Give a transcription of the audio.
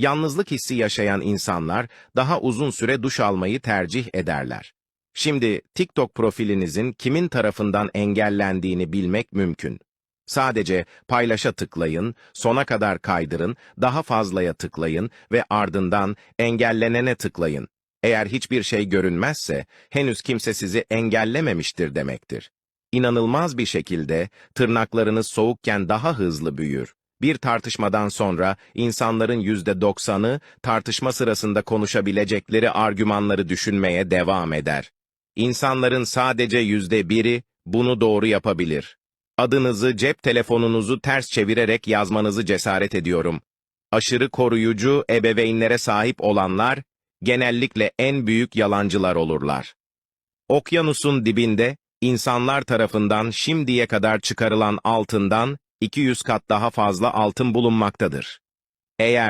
Yalnızlık hissi yaşayan insanlar daha uzun süre duş almayı tercih ederler. Şimdi TikTok profilinizin kimin tarafından engellendiğini bilmek mümkün. Sadece paylaşa tıklayın, sona kadar kaydırın, daha fazlaya tıklayın ve ardından engellenene tıklayın. Eğer hiçbir şey görünmezse henüz kimse sizi engellememiştir demektir. İnanılmaz bir şekilde tırnaklarınız soğukken daha hızlı büyür. Bir tartışmadan sonra insanların yüzde doksanı tartışma sırasında konuşabilecekleri argümanları düşünmeye devam eder. İnsanların sadece yüzde biri bunu doğru yapabilir. Adınızı, cep telefonunuzu ters çevirerek yazmanızı cesaret ediyorum. Aşırı koruyucu ebeveynlere sahip olanlar genellikle en büyük yalancılar olurlar. Okyanusun dibinde insanlar tarafından şimdiye kadar çıkarılan altından 200 kat daha fazla altın bulunmaktadır. Eğer